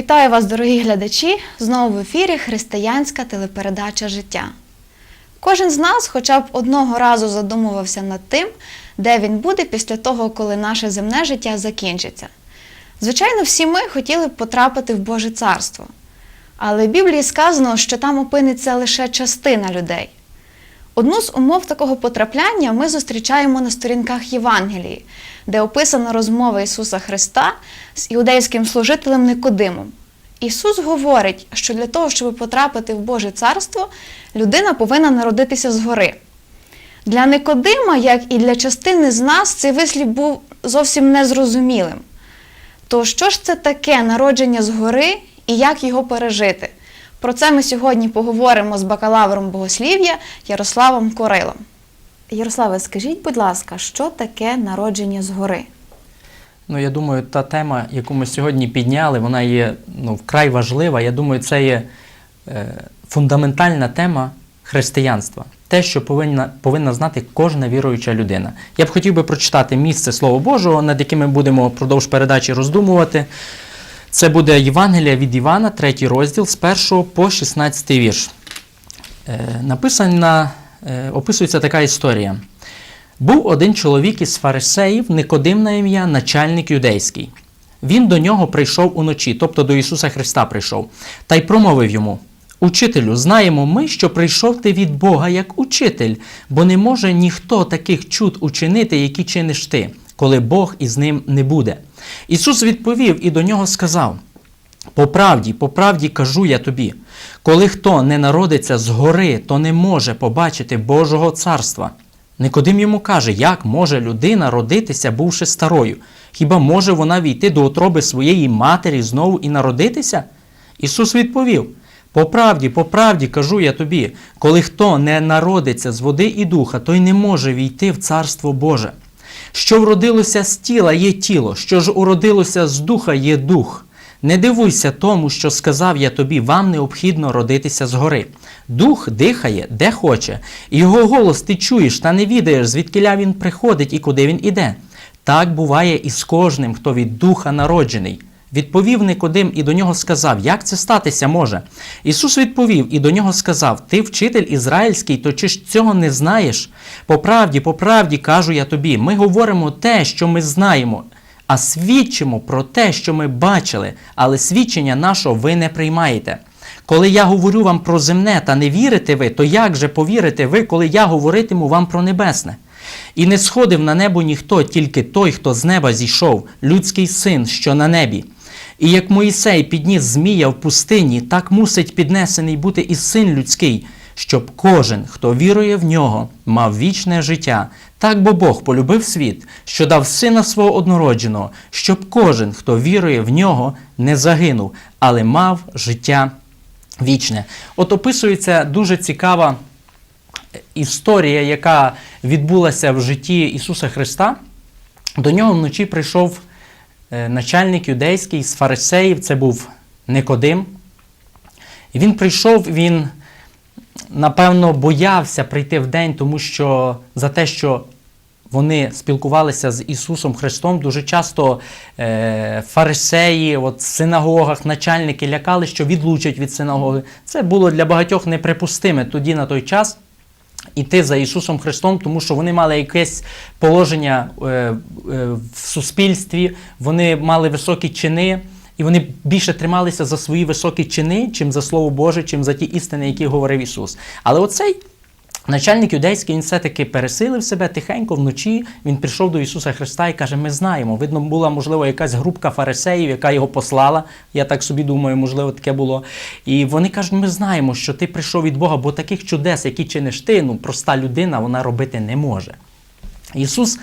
Вітаю вас, дорогі глядачі! Знову в ефірі християнська телепередача Життя. Кожен з нас хоча б одного разу задумувався над тим, де він буде після того, коли наше земне життя закінчиться. Звичайно, всі ми хотіли б потрапити в Боже Царство. Але в Біблії сказано, що там опиниться лише частина людей. Одну з умов такого потрапляння ми зустрічаємо на сторінках Євангелії, де описана розмова Ісуса Христа з іудейським служителем Никодимом. Ісус говорить, що для того, щоб потрапити в Боже Царство, людина повинна народитися згори. Для Никодима, як і для частини з нас, цей вислів був зовсім незрозумілим. То що ж це таке народження згори і як його пережити? Про це ми сьогодні поговоримо з бакалавром богослів'я Ярославом Корилом. Ярославе, скажіть, будь ласка, що таке народження згори? Ну, я думаю, та тема, яку ми сьогодні підняли, вона є ну, вкрай важлива. Я думаю, це є е, фундаментальна тема християнства. Те, що повинна, повинна знати кожна віруюча людина. Я б хотів би прочитати місце Слова Божого, над яким ми будемо впродовж передачі роздумувати. Це буде Євангелія від Івана, третій розділ, з 1 по 16 вірш. Е, написана, е, описується така історія. Був один чоловік із фарисеїв, Никодим на ім'я, начальник юдейський. Він до нього прийшов уночі, тобто до Ісуса Христа прийшов, та й промовив йому: Учителю, знаємо ми, що прийшов ти від Бога як учитель, бо не може ніхто таких чуд учинити, які чиниш ти, коли Бог із ним не буде. Ісус відповів і до нього сказав: по правді, по правді кажу я тобі, коли хто не народиться згори, то не може побачити Божого царства. Никодим йому каже, як може людина родитися, бувши старою? Хіба може вона війти до утроби своєї матері знову і народитися? Ісус відповів: По правді, по правді кажу я тобі, коли хто не народиться з води і духа, той не може війти в Царство Боже. Що вродилося з тіла є тіло, що ж уродилося з духа є дух. Не дивуйся тому, що сказав я тобі, вам необхідно родитися згори. Дух дихає, де хоче, його голос ти чуєш, та не відаєш, звідкиля він приходить і куди він іде. Так буває і з кожним, хто від духа народжений. Відповів Никодим і до нього сказав, як це статися може. Ісус відповів і до нього сказав: Ти вчитель ізраїльський, то чи ж цього не знаєш? По правді, по правді кажу я тобі, ми говоримо те, що ми знаємо, а свідчимо про те, що ми бачили, але свідчення нашого ви не приймаєте. Коли я говорю вам про земне та не вірите ви, то як же повірите ви, коли я говоритиму вам про небесне? І не сходив на небо ніхто, тільки той, хто з неба зійшов, людський син, що на небі. І як Моїсей підніс Змія в пустині, так мусить піднесений бути і син людський, щоб кожен, хто вірує в нього, мав вічне життя. Так бо Бог полюбив світ, що дав сина свого однородженого, щоб кожен, хто вірує в нього, не загинув, але мав життя вічне. От описується дуже цікава історія, яка відбулася в житті Ісуса Христа. До нього вночі прийшов е, начальник юдейський з фарисеїв, це був Никодим. І він прийшов, він, напевно, боявся прийти в день, тому що за те, що вони спілкувалися з Ісусом Христом, дуже часто е, фарисеї, от, в синагогах, начальники лякали, що відлучать від синагоги. Це було для багатьох неприпустиме тоді на той час. Іти за Ісусом Христом, тому що вони мали якесь положення е, е, в суспільстві, вони мали високі чини, і вони більше трималися за свої високі чини, чим за Слово Боже, чим за ті істини, які говорив Ісус. Але оцей начальник юдейський він все-таки пересилив себе тихенько вночі. Він прийшов до Ісуса Христа і каже: Ми знаємо. Видно, була, можливо, якась групка фарисеїв, яка його послала. Я так собі думаю, можливо, таке було. І вони кажуть, ми знаємо, що ти прийшов від Бога, бо таких чудес, які чиниш ти, ну проста людина, вона робити не може. Ісус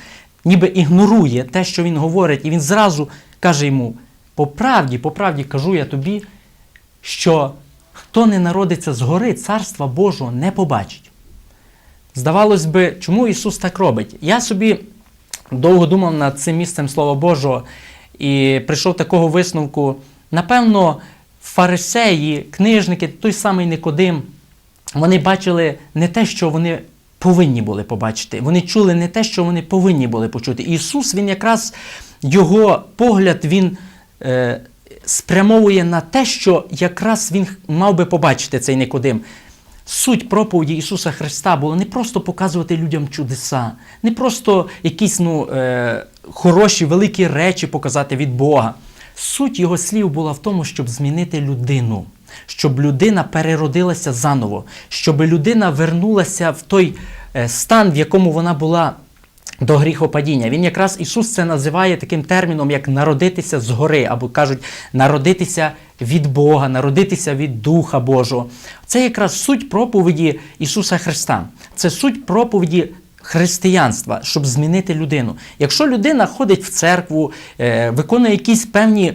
ніби ігнорує те, що Він говорить, і Він зразу каже йому: по правді, по правді кажу я тобі, що хто не народиться згори, царства Божого не побачить. Здавалось би, чому Ісус так робить? Я собі довго думав над цим місцем Слова Божого і прийшов такого висновку. Напевно, фарисеї, книжники, той самий Никодим, вони бачили не те, що вони повинні були побачити. Вони чули не те, що вони повинні були почути. Ісус, Він якраз його погляд, він спрямовує на те, що якраз він мав би побачити цей Никодим. Суть проповіді Ісуса Христа була не просто показувати людям чудеса, не просто якісь ну, е, хороші, великі речі показати від Бога. Суть його слів була в тому, щоб змінити людину, щоб людина переродилася заново, щоб людина вернулася в той е, стан, в якому вона була до гріхопадіння. Він якраз Ісус це називає таким терміном, як народитися згори, або кажуть, народитися від Бога, народитися від Духа Божого. Це якраз суть проповіді Ісуса Христа. Це суть проповіді християнства, щоб змінити людину. Якщо людина ходить в церкву, е, виконує якісь певні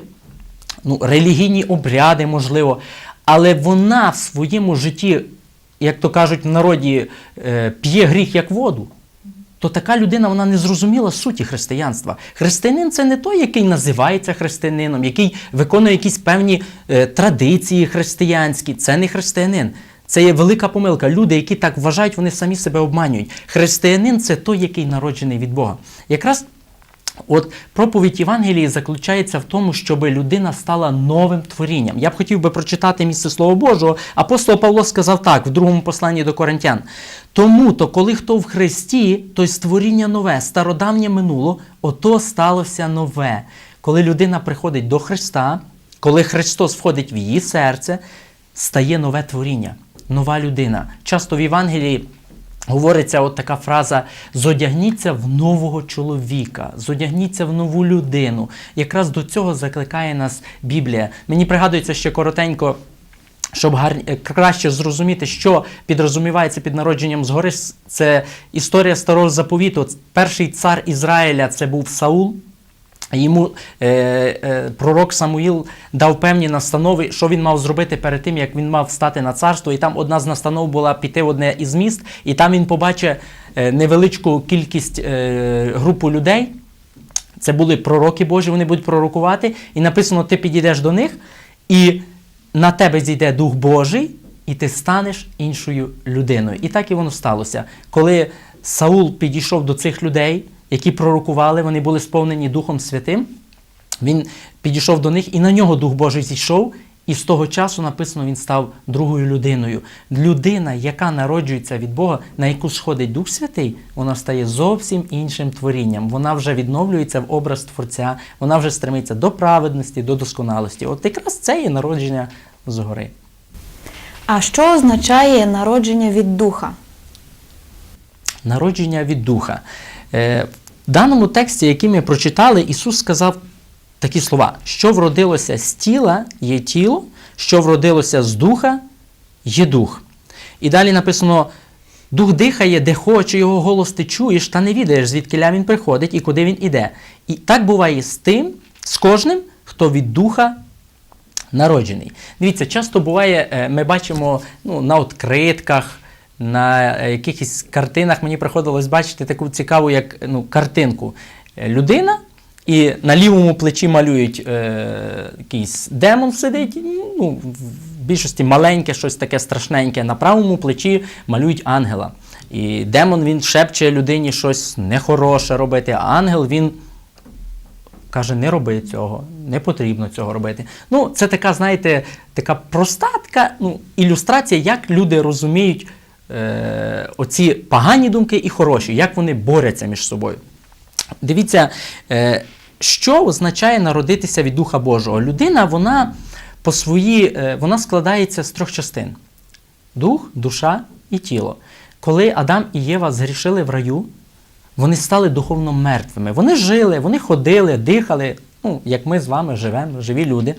ну, релігійні обряди, можливо, але вона в своєму житті, як то кажуть в народі, е, п'є гріх як воду, то така людина вона не зрозуміла суті християнства. Християнин це не той, який називається християнином, який виконує якісь певні е, традиції християнські. Це не християнин. Це є велика помилка. Люди, які так вважають, вони самі себе обманюють. Християнин це той, який народжений від Бога. Якраз От проповідь Євангелії заключається в тому, щоб людина стала новим творінням. Я б хотів би прочитати місце Слова Божого. Апостол Павло сказав так в другому посланні до Коринтян. Тому то, коли хто в Христі, то й створіння нове, стародавнє минуло, ото сталося нове. Коли людина приходить до Христа, коли Христос входить в її серце, стає нове творіння, нова людина. Часто в Євангелії. Говориться от така фраза: зодягніться в нового чоловіка, зодягніться в нову людину. Якраз до цього закликає нас Біблія. Мені пригадується ще коротенько. Щоб гар... е, краще зрозуміти, що підрозумівається під народженням згори, це історія старого заповіту. Перший цар Ізраїля це був Саул. Йому е, е, пророк Самуїл дав певні настанови, що він мав зробити перед тим, як він мав стати на царство. І там одна з настанов була піти в одне із міст, і там він побачить е, невеличку кількість е, групу людей. Це були пророки Божі, вони будуть пророкувати. І написано: ти підійдеш до них, і на тебе зійде Дух Божий, і ти станеш іншою людиною. І так і воно сталося. Коли Саул підійшов до цих людей, які пророкували, вони були сповнені Духом Святим. Він підійшов до них, і на нього Дух Божий зійшов. І з того часу написано, він став другою людиною. Людина, яка народжується від Бога, на яку сходить Дух Святий, вона стає зовсім іншим творінням. Вона вже відновлюється в образ Творця, вона вже стремиться до праведності, до досконалості. От якраз це є народження згори. А що означає народження від духа? Народження від Духа. В даному тексті, який ми прочитали, Ісус сказав такі слова: що вродилося з тіла є тіло, що вродилося з духа є дух. І далі написано: Дух дихає, де хоче, його голос ти чуєш, та не відаєш, звідки він приходить і куди він іде. І так буває з тим, з кожним, хто від духа народжений. Дивіться, часто буває, е, ми бачимо ну, на відкритках, на е, якихось картинах мені приходилось бачити таку цікаву, як ну, картинку. Е, Людина, і на лівому плечі малюють е, якийсь демон сидить, ну, в більшості маленьке, щось таке страшненьке. На правому плечі малюють ангела. І демон він шепче людині щось нехороше робити, а ангел він каже, не роби цього, не потрібно цього робити. Ну, це така, знаєте, така проста така ну, ілюстрація, як люди розуміють е, оці погані думки і хороші, як вони борються між собою. Дивіться, е, що означає народитися від Духа Божого? Людина, вона по своїй, е, вона складається з трьох частин: дух, душа і тіло. Коли Адам і Єва згрішили в раю, вони стали духовно мертвими. Вони жили, вони ходили, дихали, ну, як ми з вами живемо, живі люди.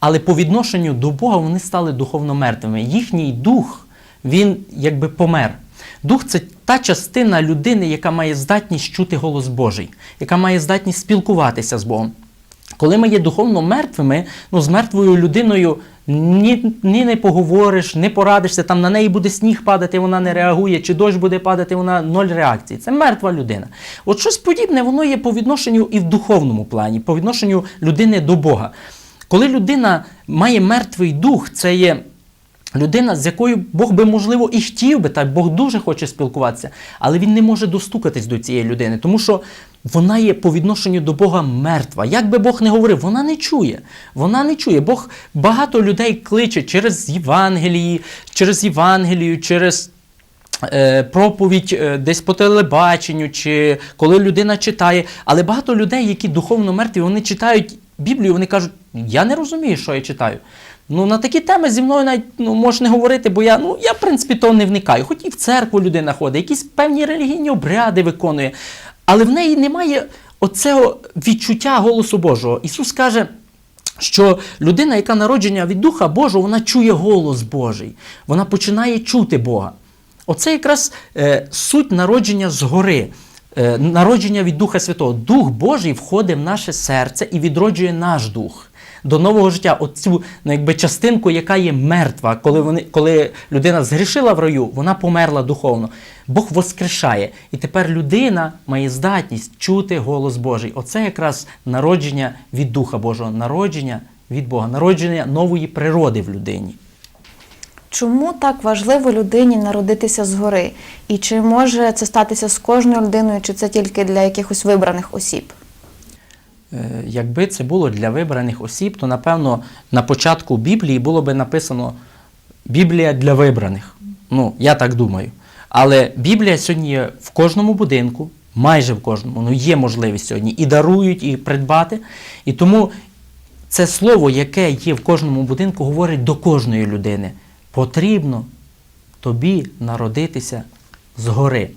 Але по відношенню до Бога вони стали духовно мертвими. Їхній дух, він якби помер. Дух це та частина людини, яка має здатність чути голос Божий, яка має здатність спілкуватися з Богом. Коли ми є духовно мертвими, ну з мертвою людиною ні, ні не поговориш, не порадишся, там на неї буде сніг падати, вона не реагує, чи дощ буде падати, вона ноль реакції. Це мертва людина. От щось подібне, воно є по відношенню і в духовному плані, по відношенню людини до Бога. Коли людина має мертвий дух, це є Людина, з якою Бог би, можливо, і хотів би, так Бог дуже хоче спілкуватися, але він не може достукатись до цієї людини, тому що вона є по відношенню до Бога мертва. Як би Бог не говорив, вона не чує. Вона не чує. Бог багато людей кличе через Євангелії, через Євангелію, через е, проповідь е, десь по телебаченню, чи коли людина читає. Але багато людей, які духовно мертві, вони читають Біблію, вони кажуть, я не розумію, що я читаю. Ну, на такі теми зі мною навіть ну, можеш не говорити, бо я, ну, я, в принципі, того не вникаю. Хоч і в церкву людина ходить, якісь певні релігійні обряди виконує. Але в неї немає оцього відчуття голосу Божого. Ісус каже, що людина, яка народжена від Духа Божого, вона чує голос Божий, вона починає чути Бога. Оце якраз е, суть народження згори, е, народження від Духа Святого. Дух Божий входить в наше серце і відроджує наш дух. До нового життя, оцю ну, якби, частинку, яка є мертва, коли, вони, коли людина згрішила в раю, вона померла духовно. Бог воскрешає. І тепер людина має здатність чути голос Божий. Оце якраз народження від Духа Божого, народження від Бога, народження нової природи в людині. Чому так важливо людині народитися згори? І чи може це статися з кожною людиною, чи це тільки для якихось вибраних осіб? Е, Якби це було для вибраних осіб, то напевно на початку Біблії було би написано Біблія для вибраних. Ну, я так думаю. Але Біблія сьогодні є в кожному будинку, майже в кожному, ну є можливість сьогодні і дарують, і придбати. І тому це слово, яке є в кожному будинку, говорить до кожної людини. Потрібно тобі народитися згори.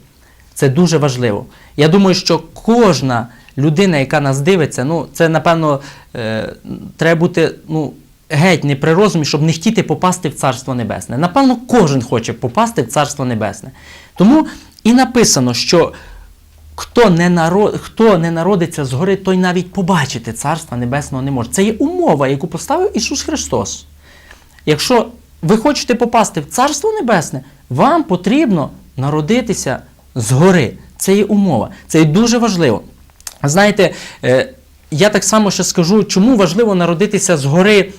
Це дуже важливо. Я думаю, що кожна людина, яка нас дивиться, ну це напевно е, треба бути ну, геть не при розумі, щоб не хотіти попасти в Царство Небесне. Напевно, кожен хоче попасти в Царство Небесне. Тому і написано, що хто не, наро... хто не народиться згори, той навіть побачити Царства Небесного не може. Це є умова, яку поставив Ісус Христос. Якщо ви хочете попасти в Царство Небесне, вам потрібно народитися згори. Це є умова. Це є дуже важливо. Знаєте, е, я так само ще скажу, чому важливо народитися згори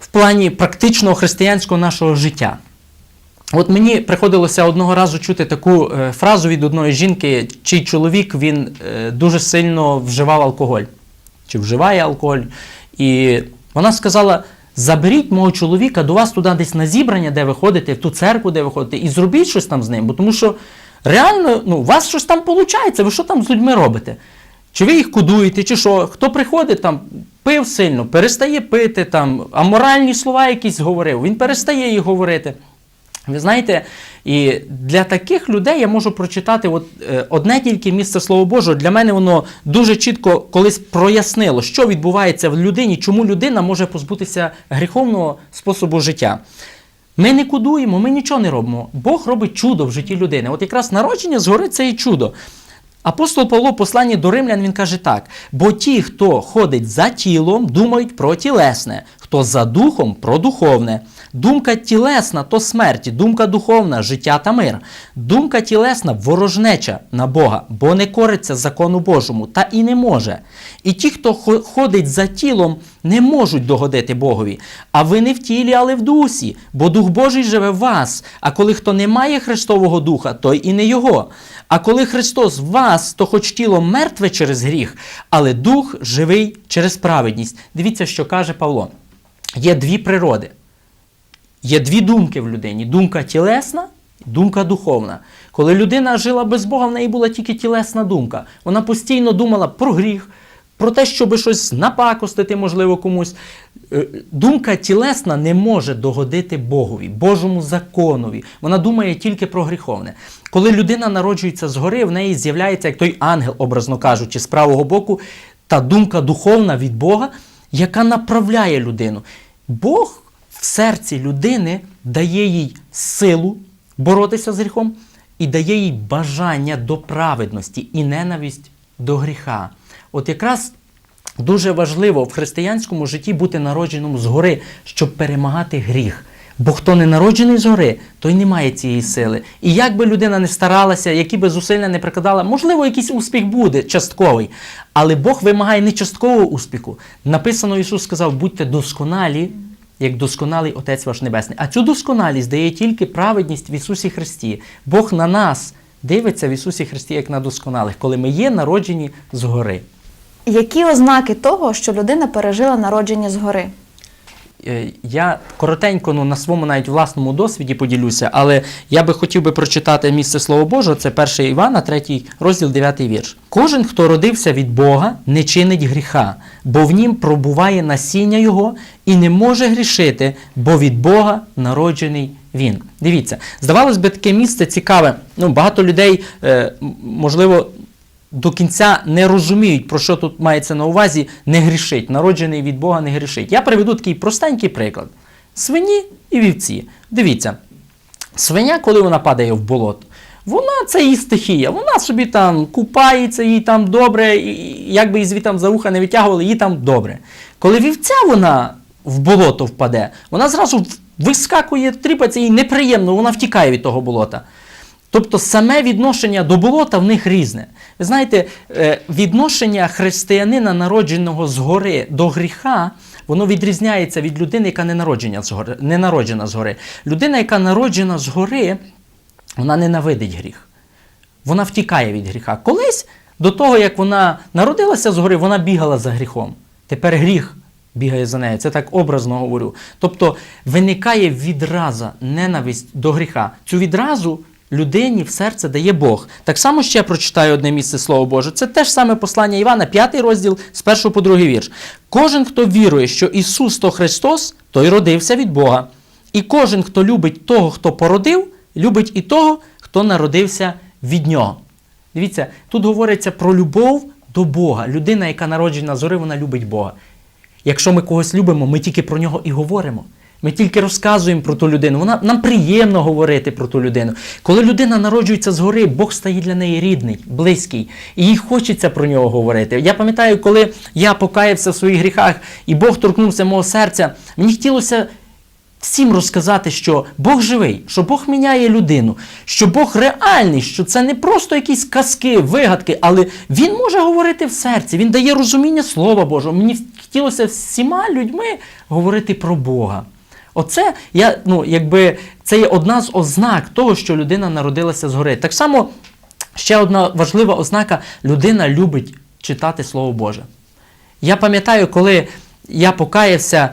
в плані практичного християнського нашого життя. От мені приходилося одного разу чути таку е, фразу від одної жінки, чий чоловік він е, дуже сильно вживав алкоголь, чи вживає алкоголь. І вона сказала: заберіть мого чоловіка до вас туди десь на зібрання, де ви ходите, в ту церкву, де ви ходите, і зробіть щось там з ним. Бо тому що реально ну, у вас щось там виходить, ви що там з людьми робите? Чи ви їх кудуєте, чи що? Хто приходить там, пив сильно, перестає пити, там, аморальні слова якісь говорив, він перестає їх говорити. Ви знаєте, і для таких людей я можу прочитати от, е, одне тільки місце Слова Божого. Для мене воно дуже чітко колись прояснило, що відбувається в людині, чому людина може позбутися гріховного способу життя. Ми не кудуємо, ми нічого не робимо. Бог робить чудо в житті людини. От якраз народження згори це і чудо. Апостол Павло в посланні до римлян він каже так: бо ті, хто ходить за тілом, думають про тілесне, хто за духом про духовне. Думка тілесна то смерть, думка духовна життя та мир. Думка тілесна ворожнеча на Бога, бо не кориться закону Божому, та і не може. І ті, хто ходить за тілом, не можуть догодити Богові. А ви не в тілі, але в дусі, бо Дух Божий живе в вас. А коли хто не має Христового Духа, той і не його. А коли Христос в вас, то хоч тіло мертве через гріх, але дух живий через праведність. Дивіться, що каже Павло. Є дві природи. Є дві думки в людині: думка тілесна, думка духовна. Коли людина жила без Бога, в неї була тільки тілесна думка. Вона постійно думала про гріх, про те, щоб щось напакостити, можливо, комусь. Е, Думка тілесна не може догодити Богові, Божому законові. Вона думає тільки про гріховне. Коли людина народжується згори, в неї з'являється, як той ангел, образно кажучи, з правого боку, та думка духовна від Бога, яка направляє людину. Бог серці людини дає їй силу боротися з гріхом і дає їй бажання до праведності і ненависть до гріха. От якраз дуже важливо в християнському житті бути народженим згори, щоб перемагати гріх. Бо хто не народжений згори, той не має цієї сили. І як би людина не старалася, які би зусилля не прикладала, можливо, якийсь успіх буде частковий. Але Бог вимагає не часткового успіху. Написано, Ісус сказав, будьте досконалі, як досконалий Отець ваш Небесний. А цю досконалість дає тільки праведність в Ісусі Христі. Бог на нас дивиться в Ісусі Христі як на досконалих, коли ми є народжені згори. Які ознаки того, що людина пережила народження згори? Е, Я коротенько ну, на своєму навіть власному досвіді поділюся, але я би хотів би прочитати місце Слова Божого, це 1 Івана, 3 розділ, 9 вірш. Кожен, хто родився від Бога, не чинить гріха, бо в нім пробуває насіння Його і не може грішити, бо від Бога народжений він. Дивіться, здавалось би, таке місце цікаве. Ну, багато людей, е, можливо, до кінця не розуміють, про що тут мається на увазі не грішить. Народжений від Бога не грішить. Я приведу такий простенький приклад: свині і вівці. Дивіться, свиня, коли вона падає в болото, вона це її стихія, вона собі там купається, їй там добре, і- як би її звітам за вуха не витягували, їй там добре. Коли вівця вона в болото впаде, вона зразу вискакує, тріпається, їй неприємно, вона втікає від того болота. Тобто саме відношення до болота в них різне. Ви знаєте, е, відношення християнина, народженого згори до гріха, воно відрізняється від людини, яка не народжена згори. Не народжена згори. Людина, яка народжена згори, вона ненавидить гріх. Вона втікає від гріха. Колись до того, як вона народилася згори, вона бігала за гріхом. Тепер гріх бігає за нею. Це так образно говорю. Тобто виникає відраза, ненависть до гріха. Цю відразу людині в серце дає Бог. Так само ще прочитаю одне місце Слово Боже. Це теж саме послання Івана, п'ятий розділ з першого по другий вірш. Кожен, хто вірує, що Ісус то Христос, той родився від Бога. І кожен, хто любить того, хто породив, любить і того, хто народився від нього. Дивіться, тут говориться про любов до Бога. Людина, яка народжена згори, вона любить Бога. Якщо ми когось любимо, ми тільки про нього і говоримо. Ми тільки розказуємо про ту людину. Вона, нам приємно говорити про ту людину. Коли людина народжується згори, Бог стає для неї рідний, близький. І їй хочеться про нього говорити. Я пам'ятаю, коли я покаявся в своїх гріхах, і Бог торкнувся мого серця, мені хотілося всім розказати, що Бог живий, що Бог міняє людину, що Бог реальний, що це не просто якісь казки, вигадки, але Він може говорити в серці, Він дає розуміння Слова Божого. Мені хотілося всіма людьми говорити про Бога. Оце я, ну, якби, це є одна з ознак того, що людина народилася згори. Так само ще одна важлива ознака: людина любить читати Слово Боже. Я пам'ятаю, коли я покаявся,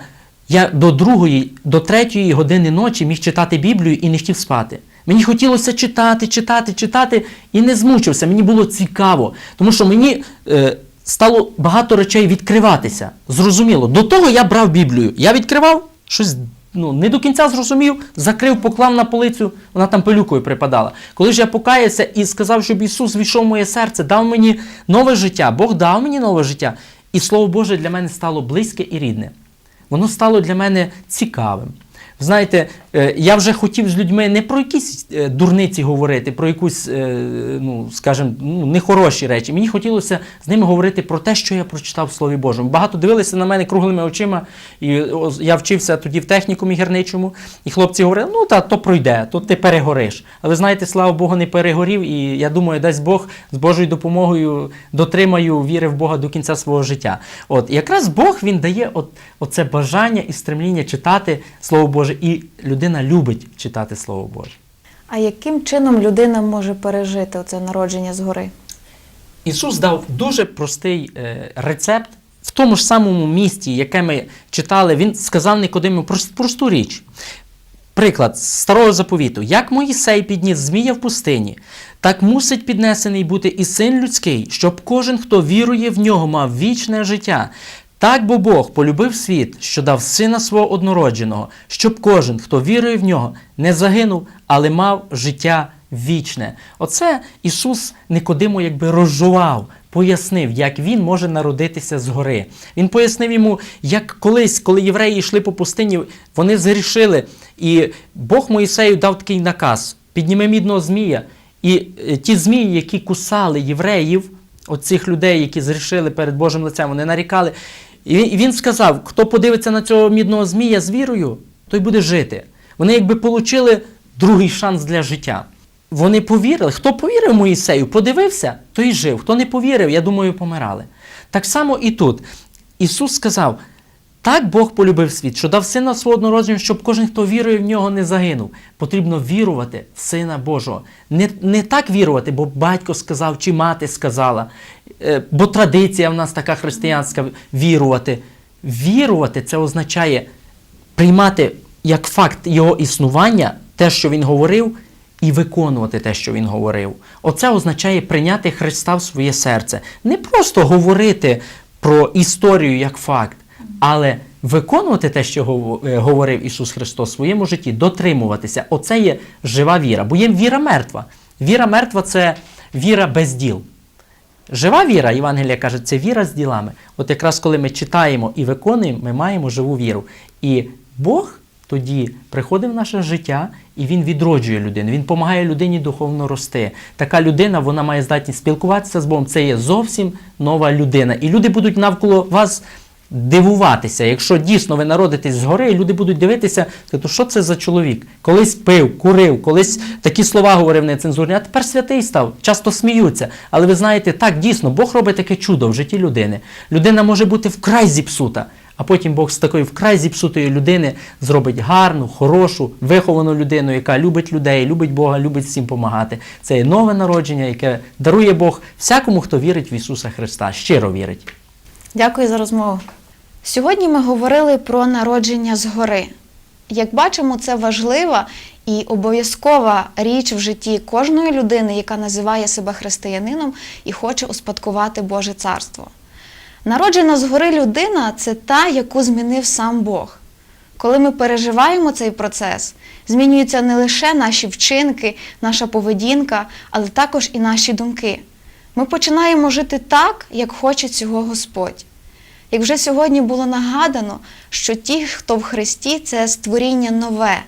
я до другої, до третьої години ночі міг читати Біблію і не хотів спати. Мені хотілося читати, читати, читати і не змучився. Мені було цікаво, тому що мені е, стало багато речей відкриватися. Зрозуміло. До того я брав Біблію. Я відкривав щось. Ну, не до кінця зрозумів, закрив, поклав на полицю, вона там пилюкою припадала. Коли ж я покаявся і сказав, щоб Ісус війшов в моє серце, дав мені нове життя, Бог дав мені нове життя, і Слово Боже для мене стало близьке і рідне. Воно стало для мене цікавим. Знаєте, я вже хотів з людьми не про якісь е, дурниці говорити, про якусь, е, ну, скажімо, ну, нехороші речі. Мені хотілося з ними говорити про те, що я прочитав в Слові Божому. Багато дивилися на мене круглими очима, і я вчився тоді в технікумі гірничому, і хлопці говорили, ну та то пройде, то ти перегориш. Але знаєте, слава Богу, не перегорів, і я думаю, дасть Бог з Божою допомогою дотримаю віри в Бога до кінця свого життя. От якраз Бог він дає от, оце бажання і стремління читати Слово Боже, і людина любить читати Слово Боже. А яким чином людина може пережити оце народження згори? Ісус дав дуже простий е, рецепт в тому ж самому місті, яке ми читали. Він сказав Никодиму прос- просту річ. Приклад з старого заповіту: як Моїсей підніс змія в пустині, так мусить піднесений бути і син людський, щоб кожен, хто вірує в нього, мав вічне життя. Так бо Бог полюбив світ, що дав сина свого однородженого, щоб кожен, хто вірує в нього, не загинув, але мав життя вічне. Оце Ісус Никодиму якби розжував, пояснив, як він може народитися згори. Він пояснив йому, як колись, коли євреї йшли по пустині, вони згрішили, і Бог Моїсею дав такий наказ: підніми мідного змія, і е, ті змії, які кусали євреїв, оцих людей, які зрішили перед Божим лицем, вони нарікали. І він, сказав: хто подивиться на цього мідного змія з вірою, той буде жити. Вони якби отримали другий шанс для життя. Вони повірили. Хто повірив Моїсею, подивився, той жив. Хто не повірив, я думаю, помирали. Так само і тут. Ісус сказав: Так Бог полюбив світ, що дав сина свого однородження, щоб кожен, хто вірує в нього, не загинув. Потрібно вірувати в Сина Божого. Не, не так вірувати, бо батько сказав чи мати сказала, е, бо традиція в нас така християнська вірувати. Вірувати це означає приймати як факт його існування, те, що він говорив, і виконувати те, що він говорив. Оце означає прийняти Христа в своє серце. Не просто говорити про історію як факт, але виконувати те, що е, говорив Ісус Христос в своєму житті, дотримуватися. Оце є жива віра. Бо є віра мертва. Віра мертва це віра без діл. Жива віра, Євангелія каже, це віра з ділами. От якраз коли ми читаємо і виконуємо, ми маємо живу віру. І Бог тоді приходить в наше життя і Він відроджує людину. Він допомагає людині духовно рости. Така людина вона має здатність спілкуватися з Богом. Це є зовсім нова людина. І люди будуть навколо вас дивуватися. Якщо дійсно ви народитесь згори, і люди будуть дивитися, то що це за чоловік? Колись пив, курив, колись такі слова говорив нецензурні, а тепер святий став, часто сміються. Але ви знаєте, так дійсно, Бог робить таке чудо в житті людини. Людина може бути вкрай зіпсута. А потім Бог з такої вкрай зіпсутої людини зробить гарну, хорошу, виховану людину, яка любить людей, любить Бога, любить всім допомагати. Це є нове народження, яке дарує Бог всякому, хто вірить в Ісуса Христа, щиро вірить. Дякую за розмову. Сьогодні ми говорили про народження згори. Як бачимо, це важлива і обов'язкова річ в житті кожної людини, яка називає себе християнином і хоче успадкувати Боже царство. Народжена згори людина це та, яку змінив сам Бог. Коли ми переживаємо цей процес, змінюються не лише наші вчинки, наша поведінка, але також і наші думки. Ми починаємо жити так, як хоче цього Господь. Як вже сьогодні було нагадано, що ті, хто в Христі, це створіння нове.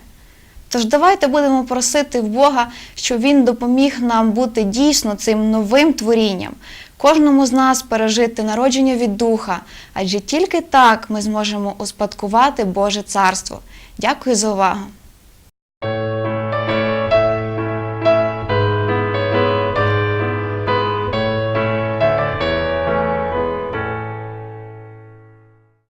Тож давайте будемо просити Бога, щоб Він допоміг нам бути дійсно цим новим творінням, кожному з нас пережити народження від Духа, адже тільки так ми зможемо успадкувати Боже Царство. Дякую за увагу!